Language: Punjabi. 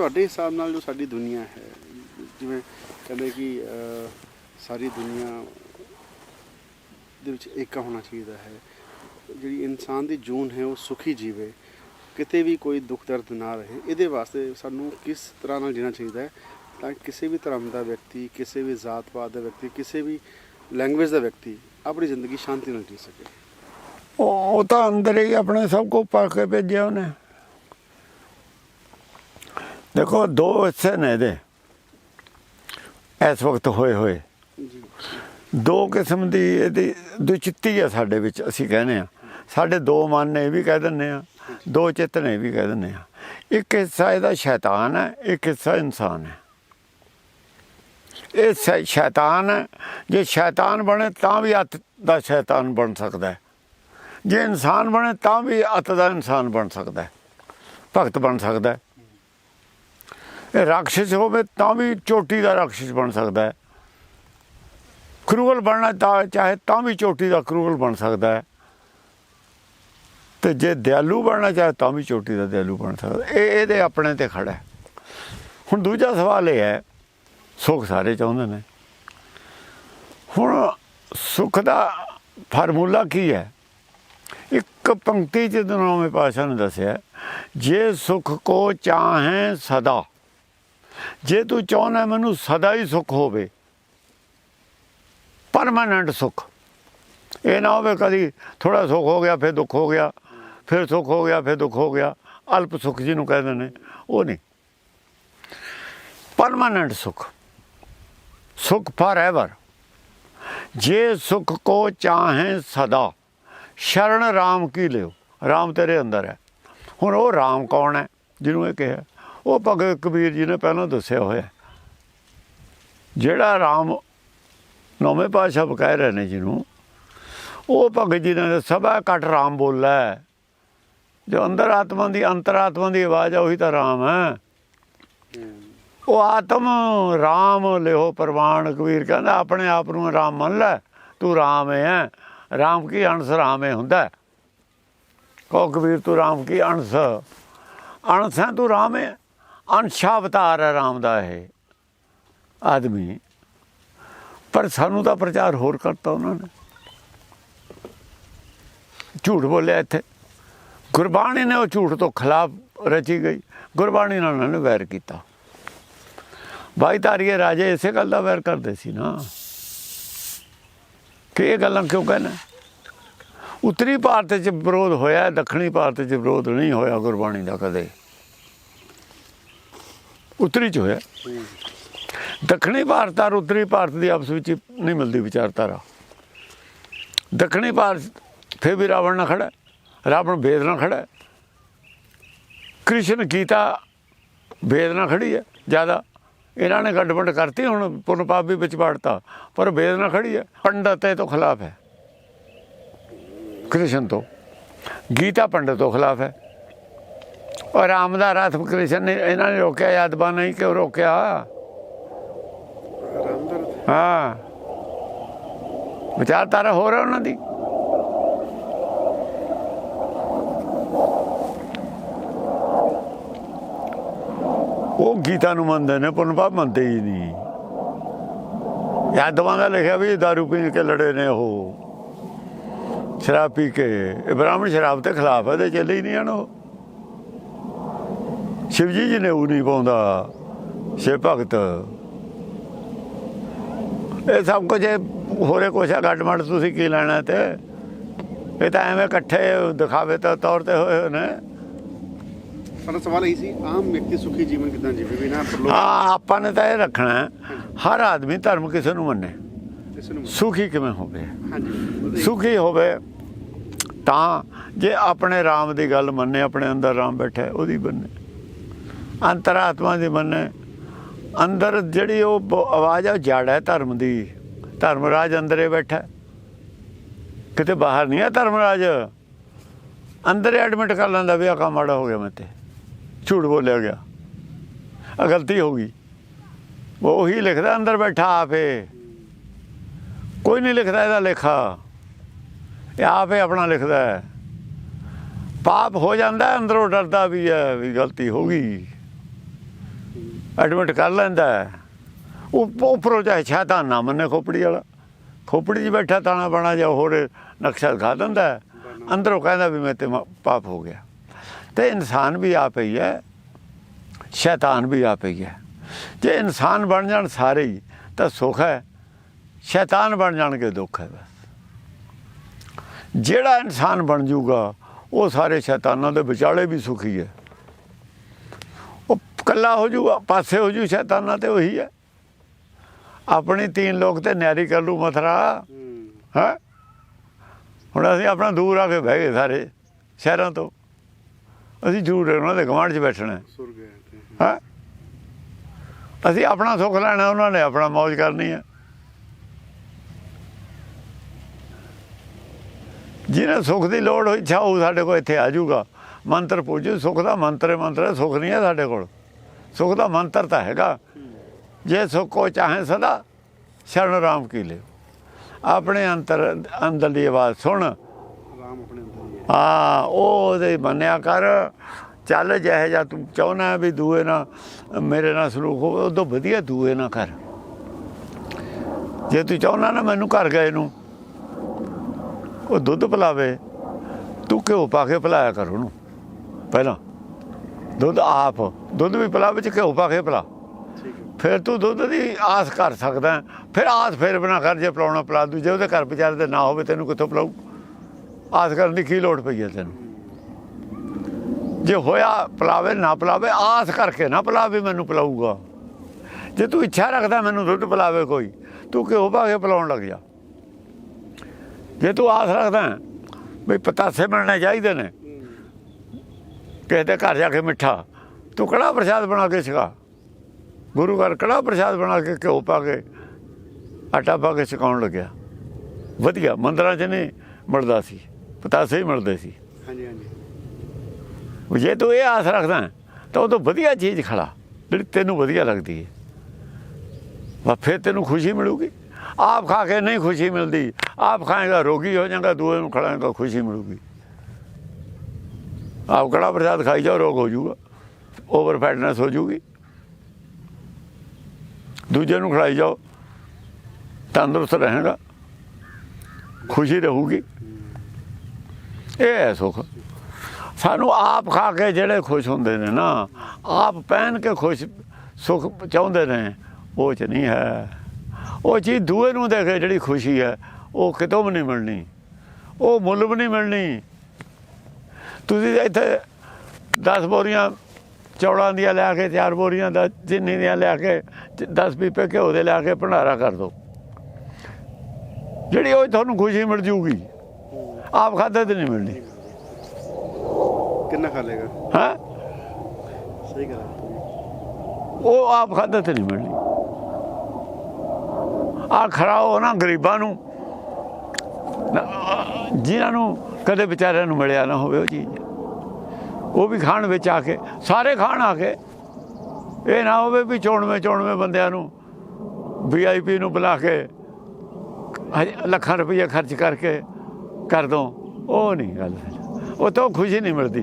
ਤੁਹਾਡੇ ਹਿਸਾਬ ਨਾਲ ਜੋ ਸਾਡੀ ਦੁਨੀਆ ਹੈ, ਜਿਵੇਂ ਕਹਿੰਦੇ ਕਿ ਸਾਰੀ ਦੁਨੀਆ ਦੇ ਵਿੱਚ ਏਕਾ ਹੋਣਾ ਚਾਹੀਦਾ ਹੈ, ਜਿਹੜੀ ਇਨਸਾਨ ਦੀ ਜੂਨ ਹੈ ਉਹ ਸੁਖੀ ਜੀਵੇ, ਕਿਤੇ ਵੀ ਕੋਈ ਦੁੱਖ ਦਰਦ ਨਾ ਰਹੇ, ਇਹਦੇ ਵਾਸਤੇ ਸਾਨੂੰ ਕਿਸ ਤਰ੍ਹਾਂ ਨਾਲ ਜੀਣਾ ਚਾਹੀਦਾ ਹੈ ਤਾਂ ਕਿਸੇ ਵੀ ਧਰਮ ਦਾ ਵਿਅਕਤੀ, ਕਿਸੇ ਵੀ ਜ਼ਾਤ ਪਾਤ ਦਾ ਵਿਅਕਤੀ, ਕਿਸੇ ਵੀ ਲੈਂਗੁਏਜ ਦਾ ਵਿਅਕਤੀ ਆਪਣੀ ਜ਼ਿੰਦਗੀ ਸ਼ਾਂਤੀ ਨਾਲ ਜੀ ਸਕੇ। ਉਹ ਉਹ ਤਾਂ ਅੰਦਰ ਹੀ ਆਪਣੇ ਸਭ ਕੋ ਪਾ ਕੇ ਭੇਜਿਆ ਉਹਨੇ। ਦੇਖੋ, ਦੋ ਹਿੱਸੇ ਨੇ ਇਹਦੇ। ਇਸ ਵਕਤ ਹੋਏ ਹੋਏ। ਦੋ ਕਿਸਮ ਦੀ ਇਹਦੀ ਦੁਚਿੱਤੀ ਹੈ ਸਾਡੇ ਵਿੱਚ, ਅਸੀਂ ਕਹਿੰਦੇ ਆ। ਸਾਡੇ ਦੋ ਮਨ ਨੇ ਇਹ ਵੀ ਕਹਿ ਦਿੰਦੇ ਆ, ਦੋ ਚਿੱਤ ਨੇ ਇਹ ਵੀ ਕਹਿ ਦਿੰਦੇ ਆ। ਇੱਕ ਹਿੱਸਾ ਇਹਦਾ ਸ਼ੈਤਾਨ ਹੈ ਇੱਕ ਹਿੱਸਾ ਇਨਸਾਨ ਹੈ ਇਹ ਸ਼ੈ- ਸ਼ੈਤਾਨ ਹੈ ਜੇ ਸ਼ੈਤਾਨ ਬਣੇ ਤਾਂ ਵੀ ਅੱਤ ਦਾ ਸ਼ੈਤਾਨ ਬਣ ਸਕਦਾ ਜੇ ਇਨਸਾਨ ਬਣੇ ਤਾਂ ਵੀ ਅੱਤ ਦਾ ਇਨਸਾਨ ਬਣ ਸਕਦਾ ਭਗਤ ਬਣ ਸਕਦਾ ਰਾਖਸ਼ ਹੋਵੇ ਤਾਂ ਵੀ ਚੋਟੀ ਦਾ ਰਾਖਸ਼ ਬਣ ਸਕਦਾ ਹੈ। ਕਰੂਗਲ ਬਣਨਾ ਤਾਂ ਚਾਹੇ ਤਾਂ ਵੀ ਚੋਟੀ ਦਾ ਕਰੂਗਲ ਬਣ ਸਕਦਾ ਹੈ। ਤੇ ਜੇ ਦਿਆਲੂ ਬਣਨਾ ਚਾਹੇ ਤਾਂ ਵੀ ਚੋਟੀ ਦਾ ਦਿਆਲੂ ਬਣ ਸਕਦਾ ਇਹ ਇਹਦੇ ਆਪਣੇ ਤੇ ਖੜਾ ਹੈ। ਹੁਣ ਦੂਜਾ ਸਵਾਲ ਇਹ ਹੈ, ਸੁੱਖ ਸਾਰੇ ਚਾਹੁੰਦੇ ਨੇ। ਹੁਣ ਸੁੱਖ ਦਾ ਫਾਰਮੂਲਾ ਕੀ ਹੈ? ਇੱਕ ਪੰਕਤੀ ਚ ਨੌਵੇਂ ਪਾਸ਼ਾ ਨੇ ਦੱਸਿਆ, ਜੇ ਸੁੱਖ ਕੋ ਚਾਹੇ ਸਦਾ। ਜੇ ਤੂੰ ਚਾਹੁੰਦਾ ਮੈਨੂੰ ਸਦਾ ਹੀ ਸੁੱਖ ਹੋਵੇ ਪਰਮਾਨੈਂਟ ਸੁੱਖ। ਇਹ ਨਾ ਹੋਵੇ ਕਦੀ ਥੋੜਾ ਸੁੱਖ ਹੋ ਗਿਆ, ਫਿਰ ਦੁੱਖ ਹੋ ਗਿਆ, ਫਿਰ ਸੁੱਖ ਹੋ ਗਿਆ, ਫਿਰ ਦੁੱਖ ਹੋ ਗਿਆ, ਅਲਪ ਸੁੱਖ ਜਿਹਨੂੰ ਕਹਿੰਦੇ ਨੇ, ਉਹ ਨਹੀਂ। ਪਰਮਾਨੈਂਟ ਸੁੱਖ। ਸੁੱਖ ਫਾਰ ਐਵਰ ਜੇ ਸੁੱਖ ਕੋ ਚਾਹੇ ਸਦਾ, ਸ਼ਰਨ ਰਾਮ ਕੀ ਲਿਓ? ਰਾਮ ਤੇਰੇ ਅੰਦਰ ਹੈ। ਹੁਣ ਉਹ ਰਾਮ ਕੌਣ ਹੈ? ਜਿਹਨੂੰ ਇਹ ਕਿਹਾ। ਉਹ ਭਗਤ ਕਬੀਰ ਜੀ ਨੇ ਪਹਿਲਾਂ ਦੱਸਿਆ ਹੋਇਆ ਜਿਹੜਾ ਰਾਮ ਨੌਵੇਂ ਪਾਤਸ਼ਾਹ ਕਹਿ ਰਹੇ ਨੇ ਜਿਹਨੂੰ, ਉਹ ਭਗਤ ਜੀ ਨੇ ਸਭਾ ਘਟ ਰਾਮ ਬੋਲਾ। ਜੋ ਅੰਦਰ ਆਤਮਾ ਦੀ ਅੰਤਰਾਤਮਾ ਦੀ ਆਵਾਜ਼ ਆ, ਉਹੀ ਤਾਂ ਰਾਮ ਹੈ। ਉਹ ਆਤਮ ਰਾਮ ਲਿਓ ਪ੍ਰਵਾਨ ਕਬੀਰ ਕਹਿੰਦਾ, ਆਪਣੇ ਆਪ ਨੂੰ ਰਾਮ ਮੰਨ ਲੈ, ਤੂੰ ਰਾਮ ਹੈ। ਰਾਮ ਕੀ ਅੰਸ਼ ਰਾਮ ਹੈ ਹੁੰਦਾ ਹੈ। ਕਹੋ ਕਬੀਰ, ਤੂੰ ਰਾਮ ਕੀ ਅੰਸ਼ ਅੰਸ਼ ਹੈ, ਤੂੰ ਰਾਮ ਹੈ। ਅੰਸ਼ਾ ਅਵਤਾਰ ਹੈ ਰਾਮ ਦਾ ਇਹ ਆਦਮੀ। ਪਰ ਸਾਨੂੰ ਤਾਂ ਪ੍ਰਚਾਰ ਹੋਰ ਕਰਤਾ ਉਹਨਾਂ ਨੇ। ਝੂਠ ਬੋਲਿਆ ਇੱਥੇ। ਗੁਰਬਾਣੀ ਨੇ ਉਹ ਝੂਠ ਤੋਂ ਖਿਲਾਫ ਰਚੀ ਗਈ। ਗੁਰਬਾਣੀ ਨਾਲ ਉਹਨਾਂ ਨੇ ਵੈਰ ਕੀਤਾ। ਬਾਈ ਤਾਰੀਏ ਰਾਜੇ ਇਸੇ ਗੱਲ ਦਾ ਵੈਰ ਕਰਦੇ ਸੀ ਨਾ। ਕਿ ਇਹ ਗੱਲਾਂ ਕਿਉਂ ਕਹਿੰਦੇ? ਉੱਤਰੀ ਭਾਰਤ 'ਚ ਵਿਰੋਧ ਹੋਇਆ, ਦੱਖਣੀ ਭਾਰਤ 'ਚ ਵਿਰੋਧ ਨਹੀਂ ਹੋਇਆ ਗੁਰਬਾਣੀ ਦਾ ਕਦੇ। ਉੱਤਰੀ 'ਚ ਹੋਇਆ। ਦੱਖਣੀ ਭਾਰਤ ਔਰ ਉੱਤਰੀ ਭਾਰਤ ਦੀ ਆਪਸ ਵਿੱਚ ਨਹੀਂ ਮਿਲਦੀ ਵਿਚਾਰਧਾਰਾ। ਦੱਖਣੀ ਭਾਰਤ ਫਿਰ ਵੀ ਰਾਵਣ ਨਾਲ ਖੜਾ ਰਾਵਣ ਵੇਦ ਨਾਲ ਖੜਾ ਕ੍ਰਿਸ਼ਨ, ਗੀਤਾ ਵੇਦ ਨਾਲ ਖੜੀ ਹੈ। ਜ਼ਿਆਦਾ ਇਹਨਾਂ ਨੇ ਗੱਡਵੰਡ ਕਰਤੀ, ਹੁਣ ਪੁੰਨ ਪਾਪ ਵੀ ਵਿੱਚ ਵੜਤਾ, ਪਰ ਵੇਦ ਨਾਲ ਖੜੀ ਹੈ। ਪੰਡਤ ਇਹ ਤੋਂ ਖਿਲਾਫ ਹੈ। ਕ੍ਰਿਸ਼ਨ ਤੋਂ। ਗੀਤਾ ਪੰਡਤ ਤੋਂ ਖਿਲਾਫ ਹੈ। ਔਰ ਰਾਮ ਦਾ ਰਥ ਕ੍ਰਿਸ਼ਨ ਨੇ ਇਹਨਾਂ ਨੇ ਰੋਕਿਆ ਯਾਦਬਾ ਨਹੀਂ ਕਿਉਂ ਰੋਕਿਆ? ਹਾਂ। ਵਿਚਾਰਧਾਰਾ ਹੋ ਰਿਹਾ ਉਹਨਾਂ ਦੀ। ਉਹ ਗੀਤਾ ਨੂੰ ਮੰਨਦੇ ਨੇ, ਪੁੰਨ ਪਾਪ ਮੰਨਦੇ ਹੀ ਨਹੀਂ। ਯਾਦਵਾਂ ਦਾ ਲਿਖਿਆ ਵੀ ਦਾਰੂ ਪੀ ਕੇ ਲੜੇ ਨੇ ਉਹ। ਸ਼ਰਾਬ ਪੀ ਕੇ। ਇਹ ਬ੍ਰਾਹਮਣ ਸ਼ਰਾਬ ਦੇ ਖਿਲਾਫ ਹੈ ਤੇ ਚੱਲੇ ਹੀ ਨਹੀਂ ਹਨ ਉਹ। ਸ਼ਿਵਜੀ ਜੀ ਨੇ ਉਹ ਨਹੀਂ ਪਾਉਂਦਾ ਸ਼ਿਵ ਭਗਤ ਇਹ ਸਭ ਕੁਝ ਹੋਰੇ ਕੋਸ਼ਾ ਗੱਡ ਮੜ ਤੁਸੀਂ ਕੀ ਲੈਣਾ ਤੇ ਇਹ ਤਾਂ ਐਵੇਂ ਇਕੱਠੇ ਦਿਖਾਵੇ ਤਾਂ ਤੌਰ ਤੇ ਹੋਏ ਨੇ ਸਾਡਾ ਸਵਾਲ ਇਹ ਸੀ ਆਮ ਵਿਅਕਤੀ ਸੁਖੀ ਜੀਵਨ ਕਿਦਾਂ ਜੀਵੇ ਬਿਨਾਂ ਪ੍ਰਲੋਭ ਹਾਂ ਆਪਾਂ ਨੇ ਤਾਂ ਇਹ ਰੱਖਣਾ ਹਰ ਆਦਮੀ ਧਰਮ ਕਿਸੇ ਨੂੰ ਮੰਨੇ ਸੁਖੀ ਕਿਵੇਂ ਹੋਵੇ ਹਾਂਜੀ ਸੁਖੀ ਹੋਵੇ ਤਾਂ ਜੇ ਆਪਣੇ ਰਾਮ ਦੀ ਗੱਲ ਮੰਨੇ ਆਪਣੇ ਅੰਦਰ ਰਾਮ ਬੈਠਾ ਉਹਦੀ ਮੰਨੇ ਅੰਤਰਾਤਮਾ ਦੀ ਮੰਨੇ। ਅੰਦਰ ਜਿਹੜੀ ਉਹ ਬ- ਆਵਾਜ਼ ਹੈ ਉਹ ਜੜ ਹੈ ਧਰਮ ਦੀ। ਧਰਮਰਾਜ ਅੰਦਰੇ ਬੈਠਾ ਕਿਤੇ ਬਾਹਰ ਨਹੀਂ ਹੈ ਧਰਮਰਾਜ। ਅੰਦਰ ਐਡਮਿਟ ਕਰ ਲੈਂਦਾ ਵੀ ਆ ਕੰਮ ਮਾੜਾ ਹੋ ਗਿਆ ਮੈਂ ਤੇ। ਝੂਠ ਬੋਲਿਆ ਗਿਆ। ਆ ਗਲਤੀ ਹੋ ਗਈ। ਉਹ ਉਹੀ ਲਿਖਦਾ ਅੰਦਰ ਬੈਠਾ ਆਪੇ ਕੋਈ ਨਹੀਂ ਲਿਖਦਾ ਇਹਦਾ ਲੇਖਾ। ਇਹ ਆਪੇ ਆਪਣਾ ਲਿਖਦਾ ਹੈ। ਪਾਪ ਹੋ ਜਾਂਦਾ, ਅੰਦਰੋਂ ਡਰਦਾ ਵੀ ਹੈ ਵੀ ਗਲਤੀ ਹੋ ਗਈ। ਐਡਮਿਟ ਕਰ ਲੈਂਦਾ ਉਹ ਉੱਪਰੋਂ ਚਾਹੇ ਸ਼ੈਤਾਨ ਨਾ ਮੰਨੇ ਖੋਪੜੀ ਵਾਲਾ। ਖੋਪੜੀ 'ਚ ਬੈਠਾ ਤਾਣਾ ਬਣਾ ਜਾਂ ਹੋਰ ਨਕਸ਼ਾ ਖਾ ਦਿੰਦਾ ਅੰਦਰੋਂ ਕਹਿੰਦਾ ਵੀ ਮੈਂ ਤੇ ਮ- ਪਾਪ ਹੋ ਗਿਆ। ਤੇ ਇਨਸਾਨ ਵੀ ਆਪ ਹੀ ਹੈ। ਸ਼ੈਤਾਨ ਵੀ ਆਪ ਹੀ ਹੈ। ਜੇ ਇਨਸਾਨ ਬਣ ਜਾਣ ਸਾਰੇ ਹੀ, ਤਾਂ ਸੁੱਖ ਹੈ। ਸ਼ੈਤਾਨ ਬਣ ਜਾਣਗੇ ਦੁੱਖ ਹੈ ਬਸ। ਜਿਹੜਾ ਇਨਸਾਨ ਬਣ ਜਾਊਗਾ ਉਹ ਸਾਰੇ ਸ਼ੈਤਾਨਾਂ ਦੇ ਵਿਚਾਲੇ ਵੀ ਸੁਖੀ ਹੈ। ਕੱਲਾ ਹੋ ਜਾਊਗਾ ਪਾਸੇ ਹੋ ਜੂ ਸ਼ੈਤਾਨਾਂ ਤੇ ਉਹੀ ਹੈ। ਆਪਣੀ ਤੀਨ ਲੋਕ ਤੇ ਨਿਆਰੀ ਕਰ ਲੂ ਮਥਰਾ। ਹੂੰ। ਹੁਣ ਅਸੀਂ ਆਪਣਾ ਦੂਰ ਆ ਕੇ ਬਹਿ ਗਏ ਸਾਰੇ ਸ਼ਹਿਰਾਂ ਤੋਂ। ਅਸੀਂ ਜ਼ਰੂਰ ਉਹਨਾਂ ਦੇ ਗਵਾਂਢ 'ਚ ਬੈਠਣਾ। ਹੈ? ਅਸੀਂ ਆਪਣਾ ਸੁੱਖ ਲੈਣਾ ਉਹਨਾਂ ਨੇ ਆਪਣਾ ਮौज ਕਰਨੀ ਹੈ। ਜਿਹਨੇ ਸੁੱਖ ਦੀ ਲੋੜ ਹੋਈ ਇੱਛਾ ਉਹ ਸਾਡੇ ਕੋਲ ਇੱਥੇ ਆ ਜਾਊਗਾ ਮੰਤਰ ਪੂਜੋ ਸੁੱਖ ਦਾ ਮੰਤਰ ਹੈ ਮੰਤਰ ਹੈ ਸੁੱਖ ਨਹੀਂ ਹੈ ਸਾਡੇ ਕੋਲ। ਸੁੱਖ ਦਾ ਮੰਤਰ ਤਾਂ ਹੈਗਾ। ਜੇ ਸੁੱਖ ਕੋ ਚਾਹੇ ਸਦਾ ਸ਼ਰਨ ਰਾਮ ਕੀ ਲਿਓ ਆਪਣੇ ਅੰਤਰ ਅੰਦਰਲੀ ਆਵਾਜ਼ ਸੁਣ। ਅੰਦਰ ਹਾਂ ਉਹ ਉਹਦੇ ਮੰਨਿਆ ਕਰ। ਚੱਲ ਜਿਹੇ ਜਾਂ ਤੂੰ ਚਾਹਨਾ ਵੀ ਦੂਏ ਨਾਲ ਮੇਰੇ ਨਾਲ ਸਲੂਕ ਹੋਵੇ ਉਦੋਂ ਵਧੀਆ ਦੂਏ ਨਾਲ ਕਰ। ਜੇ ਤੂੰ ਚਾਹਨਾ ਨਾ ਮੈਨੂੰ ਘਰ ਗਏ ਨੂੰ ਉਹ ਦੁੱਧ ਪਿਲਾਵੇ ਤੂੰ ਘਿਓ ਪਾ ਕੇ ਪਿਲਾਇਆ ਕਰ ਉਹਨੂੰ। ਪਹਿਲਾਂ। ਦੁੱਧ ਆਪ ਦੁੱਧ ਵੀ ਪਿਲਾ ਵਿੱਚ ਘਿਓ ਪਾ ਕੇ ਪਿਲਾ ਫਿਰ ਤੂੰ ਦੁੱਧ ਦੀ ਆਸ ਕਰ ਸਕਦਾ। ਫਿਰ ਆਸ ਫਿਰ ਬਣਾ ਕਰ ਜੇ ਪਿਲਾਉਣਾ ਪਿਲਾ ਦੂ ਜੇ ਉਹਦੇ ਘਰ ਵਿਚਾਰੇ ਤੇ ਨਾ ਹੋਵੇ ਤੈਨੂੰ ਕਿੱਥੋਂ ਪਿਲਾਊ। ਆਸ ਕਰਨ ਦੀ ਕੀ ਲੋੜ ਪਈ ਹੈ ਤੈਨੂੰ? ਜੇ ਹੋਇਆ ਪਿਲਾਵੇ ਨਾ ਪਿਲਾਵੇ ਆਸ ਕਰਕੇ ਨਾ ਪਿਲਾਵੇ ਮੈਨੂੰ ਪਿਲਾਊਗਾ। ਜੇ ਤੂੰ ਇੱਛਾ ਰੱਖਦਾ ਮੈਨੂੰ ਦੁੱਧ ਪਿਲਾਵੇ ਕੋਈ ਤੂੰ ਕਿਉਂ ਪਾ ਕੇ ਪਿਲਾਉਣ ਲੱਗ ਜਾ। ਜੇ ਤੂੰ ਆਸ ਰੱਖਦਾ ਵੀ ਪਤਾਸੇ ਮਿਲਣੇ ਚਾਹੀਦੇ ਨੇ ਕਿਸੇ ਦੇ ਘਰ ਜਾ ਕੇ ਮਿੱਠਾ। ਤੂੰ ਕੜਾ ਪ੍ਰਸ਼ਾਦ ਬਣਾ ਕੇ ਛਕਾ ਗੁਰੂ ਘਰ ਕੜਾ ਪ੍ਰਸ਼ਾਦ ਬਣਾ ਕੇ ਘਿਓ ਪਾ ਕੇ ਆਟਾ ਪਾ ਕੇ ਛਕਾਉਣ ਲੱਗਿਆ। ਵਧੀਆ ਮੰਦਰਾਂ 'ਚ ਨਹੀਂ ਮਿਲਦਾ ਸੀ। ਪਤਾਸੇ ਹੀ ਮਿਲਦੇ ਸੀ। ਹਾਂਜੀ ਜੇ ਤੂੰ ਇਹ ਆਸ ਰੱਖਦਾ ਤਾਂ ਉਹ ਤੋਂ ਵਧੀਆ ਚੀਜ਼ ਖੜਾ ਜਿਹੜੀ ਤੈਨੂੰ ਵਧੀਆ ਲੱਗਦੀ ਹੈ। ਵਾ ਫਿਰ ਤੈਨੂੰ ਖੁਸ਼ੀ ਮਿਲੂਗੀ। ਆਪ ਖਾ ਕੇ ਨਹੀਂ ਖੁਸ਼ੀ ਮਿਲਦੀ। ਆਪ ਖਾਏਗਾ ਰੋਗੀ ਹੋ ਜਾਏਗਾ ਦੂਏ ਨੂੰ ਖੜਾਏਗਾ ਖੁਸ਼ੀ ਮਿਲੂਗੀ। ਆਪ ਕੜਾ ਪ੍ਰਸਾਦ ਖਾਈ ਜਾਓ, ਰੋਗ ਹੋ ਜਾਊਗਾ। ਓਵਰ ਫੈਟਨੈਸ ਹੋ ਜਾਊਗੀ। ਦੂਜੇ ਨੂੰ ਖੜਾਈ ਜਾਓ। ਤੰਦਰੁਸਤ ਰਹੇਗਾ। ਖੁਸ਼ੀ ਰਹੂਗੀ। ਇਹ ਹੈ ਸੁੱਖ। ਸਾਨੂੰ ਆਪ ਖਾ ਕੇ ਜਿਹੜੇ ਖੁਸ਼ ਹੁੰਦੇ ਨੇ ਨਾ, ਆਪ ਪਹਿਨ ਕੇ ਖੁਸ਼, ਸੁੱਖ ਚਾਹੁੰਦੇ ਨੇ, ਉਹ ਚ ਨਹੀਂ ਹੈ। ਉਹ ਚੀਜ਼ ਦੂਏ ਨੂੰ ਦੇ ਕੇ ਜਿਹੜੀ ਖੁਸ਼ੀ ਹੈ, ਉਹ ਕਿਤੋਂ ਵੀ ਨਹੀਂ ਮਿਲਣੀ। ਉਹ ਮੁੱਲ ਵੀ ਨਹੀਂ ਮਿਲਣੀ। ਤੁਸੀਂ ਇੱਥੇ 10 ਬੋਰੀਆਂ ਚੌਲਾਂ ਦੀਆਂ ਲਿਆ ਕੇ ਚਾਰ ਬੋਰੀਆਂ ਦਾ ਚੀਨੀ ਦੀਆਂ ਲਿਆ ਕੇ 10 ਪੀਪੇ ਘਿਓ ਦੇ ਲਿਆ ਕੇ ਭੰਡਾਰਾ ਕਰ ਦਿਓ। ਜਿਹੜੀ ਉਹ ਤੁਹਾਨੂੰ ਖੁਸ਼ੀ ਮਿਲ ਜੂਗੀ ਆਪ ਖਾਦੇ ਤੇ ਨਹੀਂ ਮਿਲਣੀ। ਕਿੰਨਾ ਖਾ ਲੇਗਾ ਹਾਂ? ਸਹੀ ਗੱਲ ਉਹ ਆਪ ਖਾਦੇ ਤੇ ਨਹੀਂ ਮਿਲਣੀ। ਆ ਖਰਾ ਹੋ ਨਾ ਗਰੀਬਾਂ ਨੂੰ। ਨਾ, ਆਹ, ਜਿਨ੍ਹਾਂ ਨੂੰ ਕਦੇ ਵਿਚਾਰਿਆਂ ਨੂੰ ਮਿਲਿਆ ਨਾ ਹੋਵੇ ਉਹ ਚੀਜ਼। ਉਹ ਵੀ ਖਾਣ ਵਿੱਚ ਆ ਕੇ, ਸਾਰੇ ਖਾਣ ਆ ਕੇ। ਇਹ ਨਾ ਹੋਵੇ ਵੀ ਚੋਣਵੇਂ ਚੋਣਵੇਂ ਬੰਦਿਆਂ ਨੂੰ ਵੀਆਈਪੀ ਨੂੰ ਬੁਲਾ ਕੇ ਹਜ- ਲੱਖਾਂ ਰੁਪਏ ਖਰਚ ਕਰਕੇ ਕਰ ਦੋ ਉਹ ਨਹੀਂ ਗੱਲ ਉਹ ਤੋਂ ਖੁਸ਼ੀ ਨਹੀਂ ਮਿਲਦੀ।